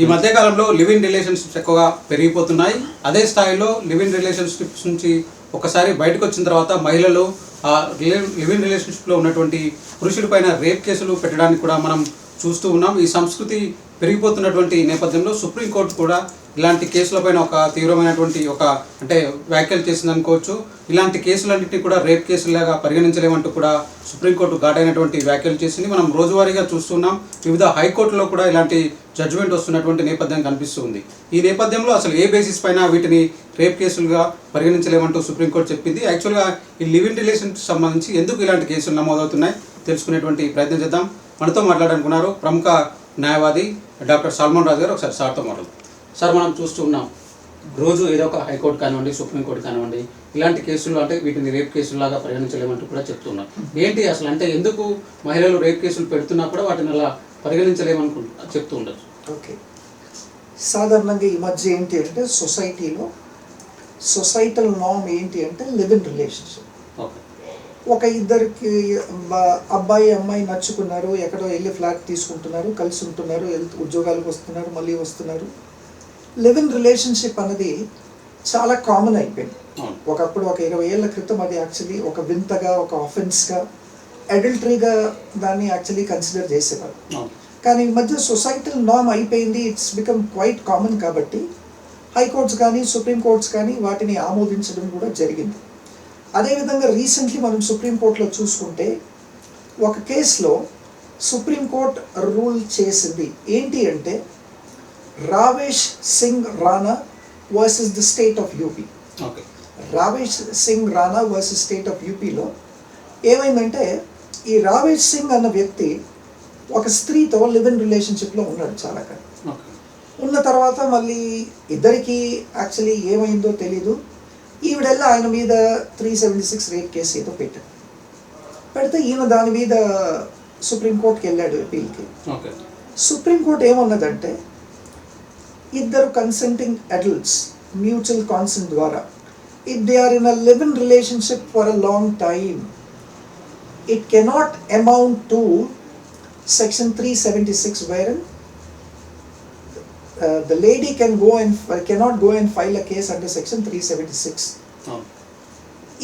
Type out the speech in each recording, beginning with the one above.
ఈ మధ్యకాలంలో live in relationships ఎక్కువగా పెరిగిపోతున్నాయి. అదే స్థాయిలో లివ్ ఇన్ రిలేషన్షిప్స్ నుంచి ఒకసారి బయటకు వచ్చిన తర్వాత మహిళలు ఆ లివ్ ఇన్ రిలేషన్షిప్లో ఉన్నటువంటి పురుషుడిపైన రేప్ కేసులు పెట్టడానికి కూడా మనం చూస్తూ ఉన్నాం. ఈ సంస్కృతి పెరిగిపోతున్నటువంటి నేపథ్యంలో సుప్రీంకోర్టు కూడా ఇలాంటి కేసులపైన ఒక తీవ్రమైనటువంటి ఒక అంటే వ్యాఖ్యలు చేసింది అనుకోవచ్చు ఇలాంటి కేసులన్నింటినీ కూడా రేప్ కేసులాగా పరిగణించలేమంటూ కూడా సుప్రీంకోర్టు ఘాటైనటువంటి వ్యాఖ్యలు చేసింది. మనం రోజువారీగా చూస్తున్నాం వివిధ హైకోర్టులో కూడా ఇలాంటి జడ్జిమెంట్ వస్తున్నటువంటి నేపథ్యం కనిపిస్తుంది. ఈ నేపథ్యంలో అసలు ఏ బేసిస్ పైన వీటిని రేప్ కేసులుగా పరిగణించలేమంటూ సుప్రీంకోర్టు చెప్పింది. యాక్చువల్గా ఈ లివ్ ఇన్ రిలేషన్కి సంబంధించి ఎందుకు ఇలాంటి కేసులు నమోదవుతున్నాయి తెలుసుకునేటువంటి ప్రయత్నం చేద్దాం. మనతో మాట్లాడాలనుకున్నారు ప్రముఖ న్యాయవాది డాక్టర్ సల్మాన్ రాజు గారు. ఒకసారి సార్తో మాట్లాడు సార్ మనం చూస్తూ ఉన్నాం. రోజు ఏదో ఒక హైకోర్టు కానివ్వండి సుప్రీంకోర్టు కానివ్వండి ఇలాంటి కేసులు అంటే వీటిని రేప్ కేసులాగా పరిగణించలేమంటూ కూడా చెప్తున్నారు. ఏంటి అసలు అంటే ఎందుకు మహిళలు రేప్ కేసులు పెడుతున్నా కూడా వాటిని అలా పరిగణించలేమనుకు చెప్తూ ఉండొచ్చు. ఓకే. సాధారణంగా ఈ మధ్య ఏంటి అంటే సొసైటీలో సొసైటల్ నామ్ ఏంటి అంటే లివ్ ఇన్ రిలేషన్షిప్. ఓకే. ఒక ఇద్దరికి అబ్బాయి అమ్మాయి నచ్చుకున్నారు ఎక్కడో వెళ్ళి ఫ్లాట్ తీసుకుంటున్నారు కలిసి ఉంటున్నారు ఉద్యోగాలకు వస్తున్నారు మళ్ళీ వస్తున్నారు. లివ్ ఇన్ రిలేషన్షిప్ అన్నది చాలా కామన్ అయిపోయింది. ఒకప్పుడు ఒక ఇరవై ఏళ్ళ క్రితం అది యాక్చువల్లీ ఒక వింతగా ఒక ఆఫెన్స్గా అడల్టరీగా దాన్ని యాక్చువల్లీ కన్సిడర్ చేసేవారు. కానీ ఈ మధ్య సొసైటల్ నామ్ అయిపోయింది ఇట్స్ బికమ్ క్వైట్ కామన్ కాబట్టి హైకోర్ట్స్ కానీ సుప్రీం కోర్ట్స్ కానీ వాటిని ఆమోదించడం కూడా జరిగింది. అదేవిధంగా రీసెంట్లీ మనం సుప్రీంకోర్టులో చూసుకుంటే ఒక కేసులో సుప్రీంకోర్ట్ రూల్ చేసింది ఏంటి అంటే Ravesh Singh Rana versus the state of UP okay Ravesh Singh Rana versus state of యూపీలో ఏమైందంటే ఈ రావేష్ సింగ్ అన్న వ్యక్తి ఒక స్త్రీతో లివ్ ఇన్ రిలేషన్షిప్లో ఉన్నాడు చాలా కాలం. ఉన్న తర్వాత మళ్ళీ ఇద్దరికి యాక్చువల్లీ ఏమైందో తెలీదు. ఈవిడెల్లా ఆయన మీద three seventy six rape case ఏదో పెట్టాడు. పెడితే ఈయన దాని మీద సుప్రీంకోర్టుకి వెళ్ళాడు అప్పీల్కి ఓకే. సుప్రీంకోర్టు ఏమన్నదంటే ఇద్దరు కన్సెంటింగ్ అడల్ట్స్ మ్యూచువల్ కాన్సెంట్ ద్వారా. If they are in a live in relationship for a long time it cannot amount to section three seventy six where the lady can go and cannot go and file a case under section three seventy six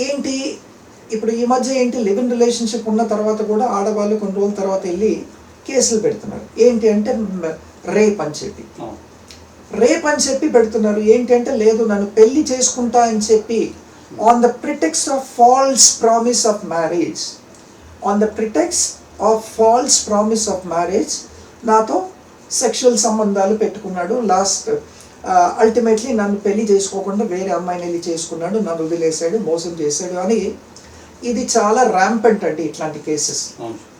ఏంటి? ఇప్పుడు ఈ మధ్య ఏంటి? Live in relationship ఉన్న తర్వాత కూడా ఆడవాళ్ళు కొన్ని రోజుల తర్వాత వెళ్ళి కేసులు పెడుతున్నారు. ఏంటి అంటే రేప్ అని చెప్పి. అవును రేప్ అని చెప్పి పెడుతున్నారు. ఏంటి అంటే లేదు నన్ను పెళ్ళి చేసుకుంటా అని చెప్పి on the pretext of false promise of marriage on the pretext of false promise of marriage నాతో సెక్షువల్ సంబంధాలు పెట్టుకున్నాడు. లాస్ట్ అల్టిమేట్లీ నన్ను పెళ్ళి చేసుకోకుండా వేరే అమ్మాయిని వెళ్ళి చేసుకున్నాడు. నన్ను వదిలేశాడు మోసం చేశాడు అని ఇది చాలా ర్యాంపెంట్ అండి ఇట్లాంటి కేసెస్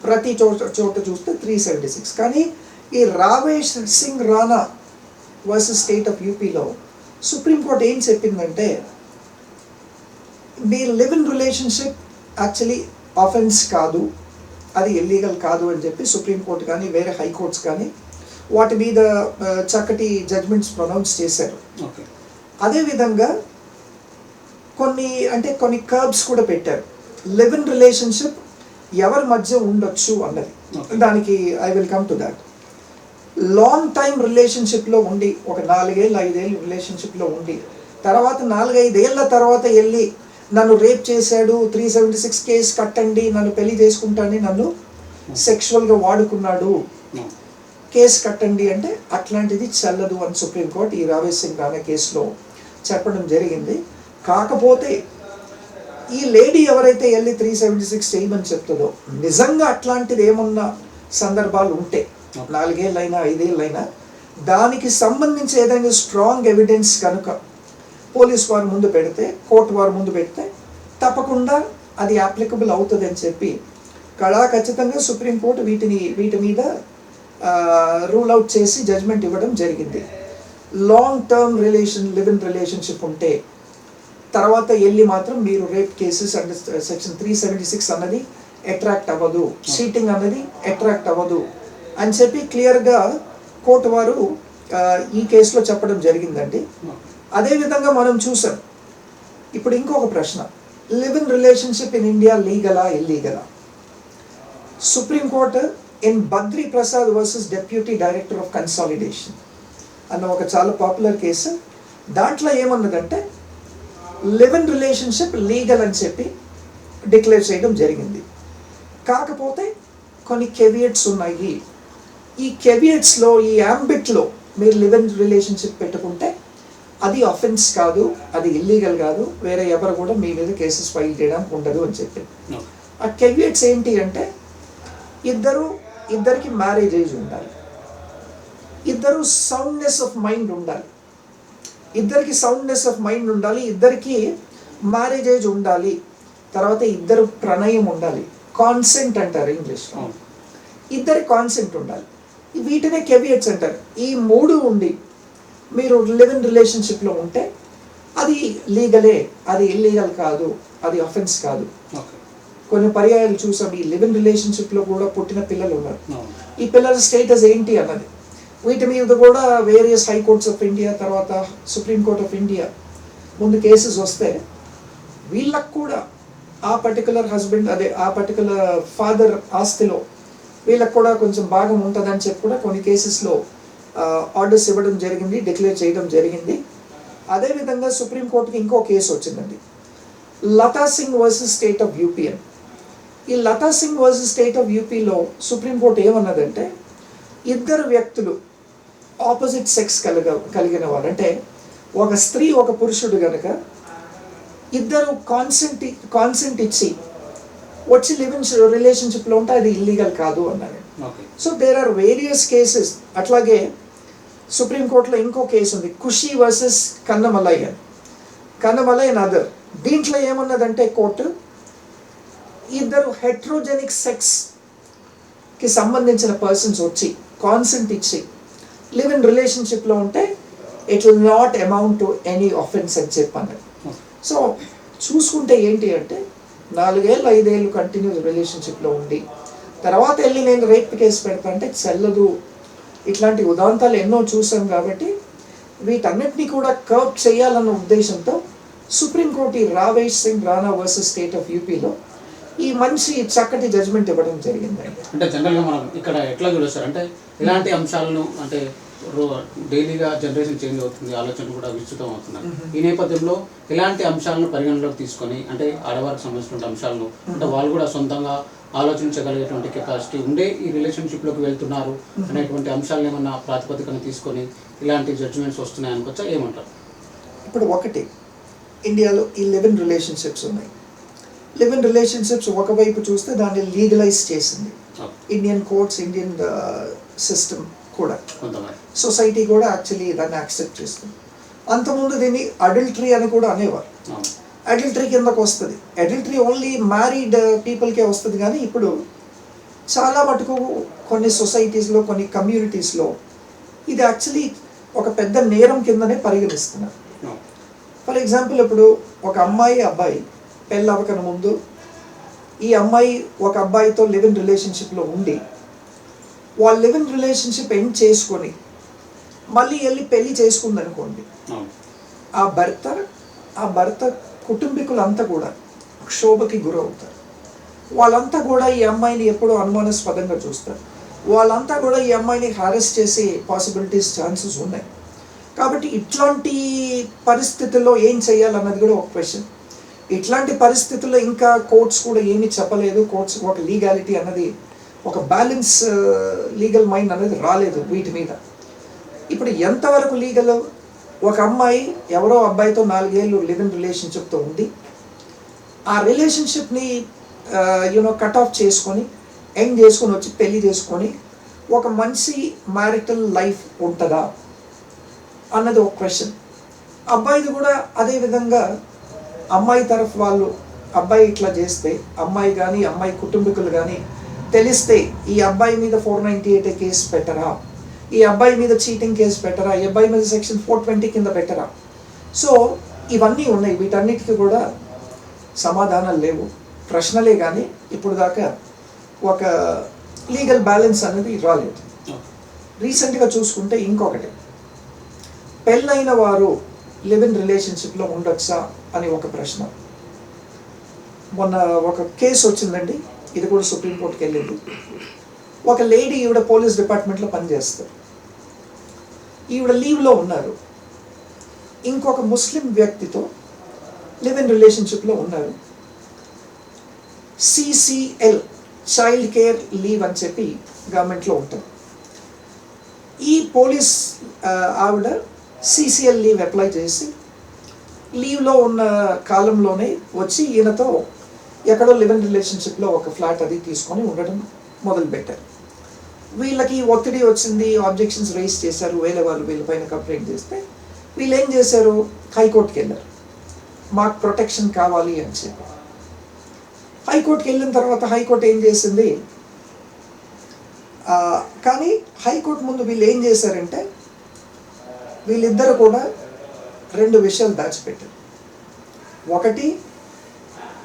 ప్రతి చోట చోట చూస్తే త్రీ సెవెంటీ సిక్స్ కానీ ఈ Ravesh Singh Rana versus state of యూపీలో సుప్రీంకోర్టు ఏం చెప్పిందంటే మీ live in relationship actually offence కాదు అది ఇల్లీగల్ కాదు అని చెప్పి సుప్రీంకోర్టు కానీ వేరే హైకోర్ట్స్ కానీ వాటి మీద చక్కటి జడ్జ్మెంట్స్ ప్రొనౌన్స్ చేశారు. అదేవిధంగా కొన్ని అంటే కొన్ని కర్బ్స్ కూడా పెట్టారు. లివ్ ఇన్ రిలేషన్షిప్ ఎవరి మధ్య ఉండొచ్చు అన్నది. దానికి I will come to that long time రిలేషన్షిప్లో ఉండి ఒక నాలుగేళ్ళు ఐదేళ్ళు రిలేషన్షిప్లో ఉండి తర్వాత నాలుగైదేళ్ళ తర్వాత వెళ్ళి నన్ను రేప్ చేశాడు త్రీ సెవెంటీ సిక్స్ కేసు కట్టండి నన్ను పెళ్ళి చేసుకుంటానని నన్ను సెక్షువల్గా వాడుకున్నాడు. కేసు కట్టండి అంటే అట్లాంటిది చెల్లదు అని సుప్రీంకోర్టు ఈ రావేశ్ సింగ్ రాణా కేసులో చెప్పడం జరిగింది. కాకపోతే ఈ లేడీ ఎవరైతే వెళ్ళి త్రీ సెవెంటీ సిక్స్ చేయమని చెప్తుందో నిజంగా అట్లాంటిది ఏమన్నా సందర్భాలు ఉంటే నాలుగేళ్ళైనా ఐదేళ్ళైనా దానికి సంబంధించి ఏదైనా స్ట్రాంగ్ ఎవిడెన్స్ కనుక పోలీస్ వారి ముందు పెడితే కోర్టు వారి ముందు పెడితే తప్పకుండా అది అప్లికబుల్ అవుతుంది అని చెప్పి కళా ఖచ్చితంగా సుప్రీంకోర్టు వీటిని వీటి మీద రూల్ అవుట్ చేసి జడ్జ్మెంట్ ఇవ్వడం జరిగింది. Long term relation live in relationship ఉంటే తర్వాత వెళ్ళి మాత్రం మీరు rape cases and section three seventy six అన్నది అట్రాక్ట్ అవ్వదు. చీటింగ్ అన్నది అట్రాక్ట్ అవ్వదు. అని చెప్పి క్లియర్గా కోర్టు వారు ఈ కేసులో చెప్పడం జరిగిందండి. అదేవిధంగా మనం చూసాం. ఇప్పుడు ఇంకొక ప్రశ్న. Live in relationship in India లీగలా ఇల్లీగలా supreme court in Badri Prasad versus deputy director of consolidation అన్న ఒక చాలా పాపులర్ కేసు దాంట్లో ఏమన్నదంటే లివ్ ఇన్ రిలేషన్షిప్ లీగల్ అని చెప్పి డిక్లేర్ చేయడం జరిగింది. కాకపోతే కొన్ని కెవియట్స్ ఉన్నాయి. ఈ కెవియట్స్లో ఈ యాంబిట్లో మీరు లివ్ ఇన్ రిలేషన్షిప్ పెట్టుకుంటే అది అఫెన్స్ కాదు అది ఇల్లీగల్ కాదు వేరే ఎవరు కూడా మీ మీద కేసెస్ ఫైల్ చేయడానికి ఉండదు అని చెప్పి. ఆ కెవియట్స్ ఏంటి అంటే ఇద్దరు ఇద్దరికి మ్యారేజ్ ఏజ్ ఉండాలి. ఇద్దరు సౌండ్నెస్ ఆఫ్ మైండ్ ఉండాలి. ఇద్దరికి సౌండ్నెస్ ఆఫ్ మైండ్ ఉండాలి ఇద్దరికి మ్యారేజ్ ఏజ్ ఉండాలి. తర్వాత ఇద్దరు ప్రణయం ఉండాలి. కాన్సెంట్ అంటారు ఇంగ్లీష్లో. ఇద్దరి కాన్సెంట్ ఉండాలి. వీటినే కెవియట్స్ అంటారు. ఈ మూడు ఉండి మీరు లివ్ ఇన్ రిలేషన్షిప్లో ఉంటే అది లీగలే అది ఇల్లీగల్ కాదు అది అఫెన్స్ కాదు. కొన్ని పర్యాయాలు చూసాం. ఈ లివ్ ఇన్ రిలేషన్షిప్లో కూడా పుట్టిన పిల్లలు ఉన్నారు. ఈ పిల్లల స్టేటస్ ఏంటి అన్నది. వీటి మీద కూడా various high courts of India తర్వాత సుప్రీం కోర్ట్ ఆఫ్ ఇండియా ముందు కేసెస్ వస్తే వీళ్ళకు కూడా ఆ పర్టికులర్ హస్బెండ్ అదే ఆ పర్టికులర్ ఫాదర్ ఆస్తిలో వీళ్ళకు కూడా కొంచెం భాగం ఉంటుందని చెప్పి కూడా కొన్ని కేసెస్లో ఆర్డర్స్ ఇవ్వడం జరిగింది డిక్లేర్ చేయడం జరిగింది. అదేవిధంగా సుప్రీంకోర్టుకి ఇంకో కేసు వచ్చిందండి. Lata Singh versus state of UPN ఈ Lata Singh versus state of యూపీలో సుప్రీంకోర్టు ఏమన్నదంటే ఇద్దరు వ్యక్తులు ఆపోజిట్ సెక్స్ కలగ కలిగిన వారు. అంటే ఒక స్త్రీ ఒక పురుషుడు గనక ఇద్దరు కాన్సెంట్ కాన్సెంట్ ఇచ్చి వచ్చి లివ్ ఇన్ రిలేషన్షిప్లో ఉంటే అది ఇల్లీగల్ కాదు అన్నారు okay so there are various cases అట్లాగే సుప్రీంకోర్టులో ఇంకో కేసు ఉంది. ఖుషి వర్సెస్ కన్నమలై అని కన్నమలై అండ్ అదర్ దీంట్లో ఏమన్నదంటే కోర్టు ఇద్దరు హెట్రోజెనిక్ సెక్స్కి సంబంధించిన పర్సన్స్ వచ్చి కాన్సెంట్ ఇచ్చి లివ్ ఇన్ రిలేషన్షిప్లో ఉంటే it will not amount to any offence అని చెప్పాను ఓకే సో చూసుకుంటే ఏంటి అంటే నాలుగేళ్ళు ఐదేళ్ళు కంటిన్యూస్ రిలేషన్షిప్లో ఉండి. తర్వాత వెళ్ళి నేను రేప్ కేసు పెడతా అంటే చెల్లదు. ఇట్లాంటి ఉదాంతాలు ఎన్నో చూసాం కాబట్టి వీటన్నిటినీ కూడా కర్వ్ చేయాలన్న ఉద్దేశంతో సుప్రీంకోర్టు ఈ Ravesh Singh Rana versus state of యూపీలో ఈ మంచి చక్కటి జడ్జ్మెంట్ ఇవ్వడం జరిగిందండి. అంటే జనరల్గా మనం ఇక్కడ ఎట్లా చూడొస్తారు అంటే ఇలాంటి అంశాలను అంటే డైలీగా జనరేషన్ చేంజ్ అవుతుంది ఆలోచనలు కూడా విస్తృతం అవుతున్నాయి. ఈ నేపథ్యంలో ఇలాంటి అంశాలను పరిగణలోకి తీసుకొని అంటే ఆడవారికి సంబంధించిన అంశాలను అంటే వాళ్ళు కూడా సొంతంగా ఆలోచించగలిగేటువంటి కెపాసిటీ ఉండే ఈ రిలేషన్షిప్లోకి వెళ్తున్నారు అనేటువంటి అంశాలను ఏమన్నా ప్రాతిపదికన తీసుకొని ఇలాంటి జడ్జిమెంట్స్ వస్తున్నాయి అనుకోవచ్చా? ఏమంటారు? ఇప్పుడు ఒకటి ఇండియాలో ఈ లివ్ ఇన్ రిలేషన్షిప్స్ ఉన్నాయి. లివ్ ఇన్ రిలేషన్షిప్స్ ఒకవైపు చూస్తే దాన్ని లీగలైజ్ చేసింది. ఇండియన్ కోర్ట్స్ ఇండియన్ సిస్టమ్ కూడా. సొసైటీ కూడా యాక్చువల్లీ దాన్ని యాక్సెప్ట్ చేస్తుంది. అంతకుముందు దీన్ని అడల్టరీ అని కూడా అనేవారు. అడల్టరీ కిందకు వస్తుంది. అడల్టరీ ఓన్లీ మ్యారీడ్ పీపుల్కే వస్తుంది కానీ ఇప్పుడు చాలా మటుకు కొన్ని సొసైటీస్లో కొన్ని కమ్యూనిటీస్లో ఇది యాక్చువల్లీ ఒక పెద్ద నేరం కిందనే పరిగణిస్తున్నారు. ఫర్ ఎగ్జాంపుల్ ఇప్పుడు ఒక అమ్మాయి అబ్బాయి పెళ్ళి అవ్వకన ముందు ఈ అమ్మాయి ఒక అబ్బాయితో లివ్ ఇన్ రిలేషన్షిప్లో ఉండి వాళ్ళు లివ్ ఇన్ రిలేషన్షిప్ ఎండ్ చేసుకొని మళ్ళీ వెళ్ళి పెళ్ళి చేసుకుంది అనుకోండి అవును. ఆ భర్త ఆ భర్త కుటుంబీకులంతా కూడా క్షోభకి గురవుతారు. వాళ్ళంతా కూడా ఈ అమ్మాయిని ఎప్పుడూ అనుమానాస్పదంగా చూస్తారు. వాళ్ళంతా కూడా ఈ అమ్మాయిని హారెస్ట్ చేసే పాసిబిలిటీస్ ఛాన్సెస్ ఉన్నాయి. కాబట్టి ఇట్లాంటి పరిస్థితుల్లో ఏం చేయాలన్నది కూడా ఒక క్వశ్చన్ ఇట్లాంటి పరిస్థితుల్లో ఇంకా కోర్ట్స్ కూడా ఏమీ చెప్పలేదు. కోర్ట్స్ ఒక లీగాలిటీ అన్నది ఒక బ్యాలెన్స్ లీగల్ మైండ్ అనేది రాలేదు వీటి మీద. ఇప్పుడు ఎంతవరకు లీగల్ ఒక అమ్మాయి ఎవరో అబ్బాయితో నాలుగేళ్ళు లివ్ ఇన్ రిలేషన్షిప్తో ఉంది. ఆ రిలేషన్షిప్ని యూనో కట్ ఆఫ్ చేసుకొని ఎండ్ చేసుకొని వచ్చి పెళ్ళి చేసుకొని ఒక మంచి మ్యారిటల్ లైఫ్ ఉంటుందా? అన్నది ఒక క్వశ్చన్ అబ్బాయిది కూడా అదే విధంగా అమ్మాయి తరఫు వాళ్ళు అబ్బాయి ఇట్లా చేస్తే అమ్మాయి కానీ అమ్మాయి కుటుంబీకులు కానీ తెలిస్తే ఈ అబ్బాయి మీద ఫోర్ నైంటీ ఎయిట్ కేసు పెట్టరా? ఈ అబ్బాయి మీద చీటింగ్ కేసు పెట్టరా? ఈ అబ్బాయి మీద సెక్షన్ ఫోర్ ట్వంటీ కింద పెట్టరా? సో ఇవన్నీ ఉన్నాయి. వీటన్నిటికీ కూడా సమాధానాలు లేవు. ప్రశ్నలే కానీ ఇప్పుడు దాకా ఒక లీగల్ బ్యాలెన్స్ అనేది రాలేదు. రీసెంట్గా చూసుకుంటే ఇంకొకటి. పెళ్ళైన వారు లివ్ ఇన్ రిలేషన్షిప్లో ఉండొచ్చా అని ఒక ప్రశ్న. మొన్న ఒక కేసు వచ్చిందండి. ఇది కూడా సుప్రీంకోర్టుకి వెళ్ళింది. ఒక లేడీ ఈవిడ పోలీస్ డిపార్ట్మెంట్లో పనిచేస్తారు ఈవిడ లీవ్లో ఉన్నారు. ఇంకొక ముస్లిం వ్యక్తితో లివ్ ఇన్ రిలేషన్షిప్లో ఉన్నారు. సిసిఎల్ చైల్డ్ కేర్ లీవ్ అని చెప్పి గవర్నమెంట్లో ఉంటారు ఈ పోలీస్ ఆవిడ సిసిఎల్ లీవ్ అప్లై చేసి లీవ్లో ఉన్న కాలంలోనే వచ్చి ఈయనతో ఎక్కడో లివింగ్ రిలేషన్షిప్లో ఒక ఫ్లాట్ అది తీసుకొని ఉండడం మొదలుపెట్టారు వీళ్ళకి ఒత్తిడి వచ్చింది ఆబ్జెక్షన్స్ రైజ్ చేశారు వేరే వాళ్ళు వీళ్ళపైన కంప్లైంట్ చేస్తే వీళ్ళు ఏం చేశారు? హైకోర్టుకి వెళ్ళారు. మాకు ప్రొటెక్షన్ కావాలి అని చెప్పి. హైకోర్టుకి వెళ్ళిన తర్వాత హైకోర్టు ఏం చేసింది? కానీ హైకోర్టు ముందు వీళ్ళు ఏం చేశారంటే వీళ్ళిద్దరు కూడా రెండు విషయాలు దాచిపెట్టారు. ఒకటి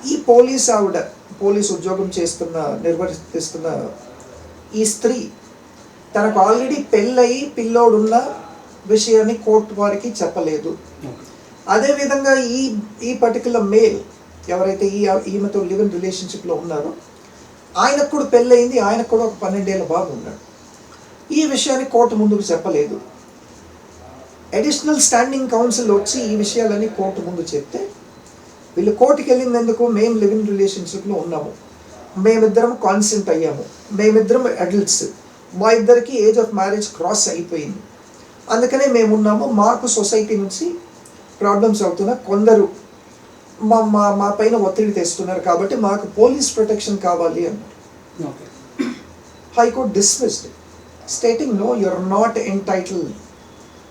ఈ పోలీస్ ఆవిడ పోలీస్ ఉద్యోగం చేస్తున్న నిర్వర్తిస్తున్న ఈ స్త్రీ తనకు ఆల్రెడీ పెళ్ళయి పిల్లోడున్న విషయాన్ని కోర్టు వారికి చెప్పలేదు. అదేవిధంగా ఈ ఈ పర్టికులర్ మేల్ ఎవరైతే ఈ ఈమెతో లివ్ ఇన్ రిలేషన్షిప్లో ఉన్నారో ఆయనకు కూడా పెళ్ళయింది ఆయనకు కూడా ఒక పన్నెండేళ్ళ బాబు ఉన్నాడు. ఈ విషయాన్ని కోర్టు ముందుకు చెప్పలేదు. అడిషనల్ స్టాండింగ్ కౌన్సిల్ వచ్చి ఈ విషయాలని కోర్టు ముందు చెప్తే వీళ్ళు కోర్టుకి వెళ్ళినందుకు మేము లివ్ ఇన్ రిలేషన్షిప్లో ఉన్నాము. మేమిద్దరం కాన్సెంట్ అయ్యాము. మేమిద్దరం అడల్ట్స్ మా ఇద్దరికి ఏజ్ ఆఫ్ మ్యారేజ్ క్రాస్ అయిపోయింది. అందుకనే మేము ఉన్నాము మాకు సొసైటీ నుంచి ప్రాబ్లమ్స్ అవుతున్న కొందరు మా మా మా పైన ఒత్తిడి తెస్తున్నారు కాబట్టి మాకు పోలీస్ ప్రొటెక్షన్ కావాలి అన్నారు. Okay. High court dismissed stating no you're not entitle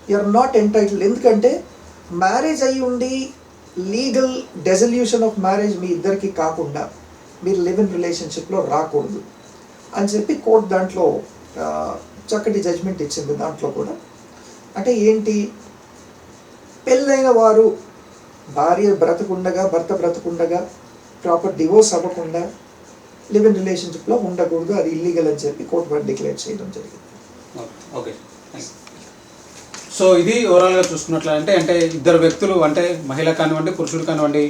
you're not entitle ఎందుకంటే మ్యారేజ్ అయి ఉండి లీగల్ డెజల్యూషన్ ఆఫ్ మ్యారేజ్ మీ ఇద్దరికి కాకుండా మీరు లివ్ ఇన్ రిలేషన్షిప్లో రాకూడదు అని చెప్పి కోర్టు దాంట్లో చక్కటి జడ్జ్మెంట్ ఇచ్చింది దాంట్లో కూడా. అంటే ఏంటి? పెళ్ళైన వారు భార్య బ్రతకుండగా భర్త బ్రతకుండగా ప్రాపర్ డివోర్స్ అవ్వకుండా లివ్ ఇన్ రిలేషన్షిప్లో ఉండకూడదు అది ఇల్లీగల్ అని చెప్పి కోర్టు వారు డిక్లేర్ చేయడం జరిగింది. ఓకే సో ఇది ఓవరాల్గా చూసుకున్నట్లంటే అంటే ఇద్దరు వ్యక్తులు అంటే మహిళ కానివ్వండి పురుషుడు కానివ్వండి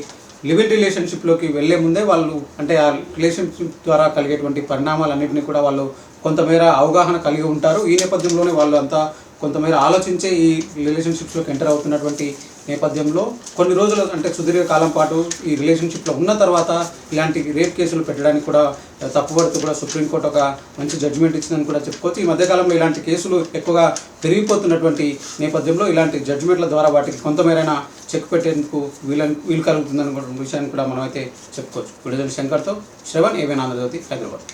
లివ్ రిలేషన్షిప్లోకి వెళ్ళే ముందే వాళ్ళు అంటే ఆ రిలేషన్షిప్ ద్వారా కలిగేటువంటి పరిణామాలన్నింటినీ కూడా వాళ్ళు కొంతమేర అవగాహన కలిగి ఉంటారు. ఈ నేపథ్యంలోనే వాళ్ళు అంతా కొంతమేర ఆలోచించే ఈ రిలేషన్షిప్స్లోకి ఎంటర్ అవుతున్నటువంటి నేపథ్యంలో కొన్ని రోజులు అంటే సుదీర్ఘ కాలం పాటు ఈ రిలేషన్షిప్లో ఉన్న తర్వాత ఇలాంటి రేప్ కేసులు పెట్టడానికి కూడా తప్పుపడుతూ కూడా సుప్రీంకోర్టు ఒక మంచి జడ్జిమెంట్ ఇచ్చిందని కూడా చెప్పుకోవచ్చు. ఈ మధ్యకాలంలో ఇలాంటి కేసులు ఎక్కువగా పెరిగిపోతున్నటువంటి నేపథ్యంలో ఇలాంటి జడ్జిమెంట్ల ద్వారా వాటికి కొంతమేరైనా చెక్ పెట్టేందుకు వీలు వీలు కలుగుతుందని విషయాన్ని కూడా మనమైతే చెప్పుకోవచ్చు. విడుదల శంకర్తో శ్రవణ్ ఏవైనా ఆంధ్రజ్యోతి హైదరాబాద్.